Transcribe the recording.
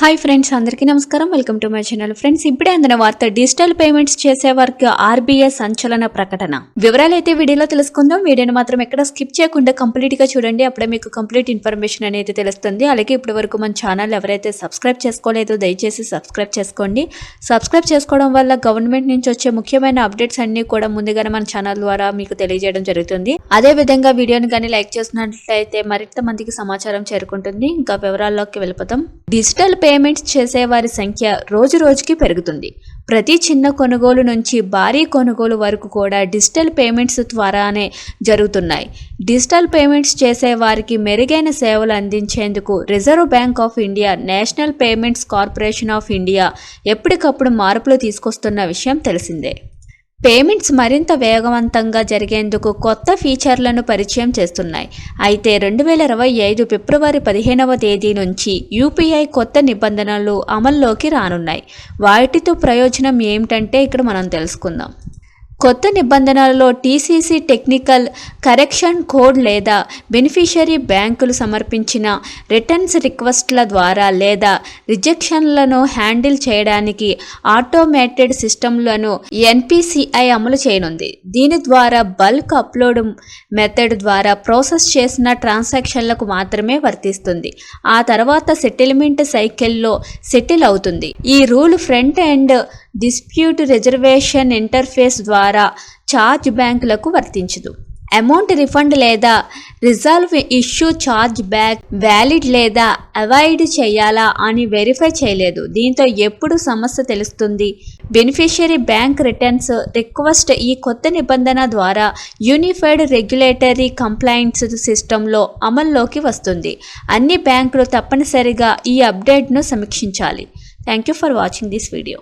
Hi friends అందరికీ నమస్కారం. Welcome to my channel friends ఇప్పుడే అందిన వార్త డిజిటల్ పేమెంట్స్ చేసే వారికి ఆర్బీఐ సంచలన ప్రకటన. వివరాలు అయితే వీడియోలో తెలుసుకుందాం. వీడియోని మాత్రం ఎక్కడ స్కిప్ చేయకుండా కంప్లీట్గా చూడండి. అప్పుడే మీకు కంప్లీట్ ఇన్ఫర్మేషన్ అనేది తెలుస్తుంది. అలాగే ఇప్పటి వరకు మన ఛానల్ ఎవరైతే సబ్స్క్రైబ్ చేసుకోలేదో దయచేసి సబ్స్క్రైబ్ చేసుకోండి. సబ్స్క్రైబ్ చేసుకోవడం వల్ల గవర్నమెంట్ నుంచి వచ్చే ముఖ్యమైన అప్డేట్స్ అన్ని కూడా ముందుగానే మన ఛానల్ ద్వారా మీకు తెలియజేయడం జరుగుతుంది. అదే విధంగా వీడియోని కానీ లైక్ చేసినట్లయితే మరింత మందికి సమాచారం చేరుకుంటుంది. ఇంకా వివరాల్లోకి వెళ్ళిపోతాం డిజిటల్ పే పేమెంట్స్ చేసేవారి సంఖ్య రోజు రోజుకి పెరుగుతుంది. ప్రతి చిన్న కొనుగోలు నుంచి భారీ కొనుగోలు వరకు కూడా డిజిటల్ పేమెంట్స్ ద్వారానే జరుగుతున్నాయి. డిజిటల్ పేమెంట్స్ చేసే వారికి మెరుగైన సేవలు అందించేందుకు reserve bank of India national payments corporation of India ఎప్పటికప్పుడు మార్పులు తీసుకొస్తున్న విషయం తెలిసిందే. పేమెంట్స్ మరింత వేగవంతంగా జరిగేందుకు కొత్త ఫీచర్లను పరిచయం చేస్తున్నాయి. అయితే రెండు వేల ఇరవై ఐదు ఫిబ్రవరి పదిహేనవ తేదీ నుంచి యూపీఐ కొత్త నిబంధనలు అమల్లోకి రానున్నాయి. వాటితో ప్రయోజనం ఏమిటంటే ఇక్కడ మనం తెలుసుకుందాం. కొత్త నిబంధనలలో టీసీసీ టెక్నికల్ కరెక్షన్ కోడ్ లేదా బెనిఫిషరీ బ్యాంకులు సమర్పించిన రిటర్న్స్ రిక్వెస్ట్ల ద్వారా లేదా రిజెక్షన్లను హ్యాండిల్ చేయడానికి ఆటోమేటెడ్ సిస్టమ్లను ఎన్పిసిఐ అమలు చేయనుంది. దీని ద్వారా బల్క్ అప్లోడ్ మెథడ్ ద్వారా ప్రాసెస్ చేసిన ట్రాన్సాక్షన్లకు మాత్రమే వర్తిస్తుంది. ఆ తర్వాత సెటిల్మెంట్ సైకిల్లో సెటిల్ అవుతుంది. ఈ rule front and dispute reservation interface ద్వారా ఛార్జ్ బ్యాంకులకు వర్తించదు. అమౌంట్ రిఫండ్ లేదా resolve issue charge back valid లేదా అవాయిడ్ చేయాలా అని వెరిఫై చేయలేదు. దీంతో ఎప్పుడు సమస్య తెలుస్తుంది? బెనిఫిషియరీ బ్యాంక్ రిటర్న్స్ రిక్వెస్ట్ ఈ కొత్త నిబంధన ద్వారా యూనిఫైడ్ రెగ్యులేటరీ కంప్లైంట్స్ సిస్టంలో అమల్లోకి వస్తుంది. అన్ని బ్యాంకులు తప్పనిసరిగా ఈ అప్డేట్ను సమీక్షించాలి. Thank you for watching this video.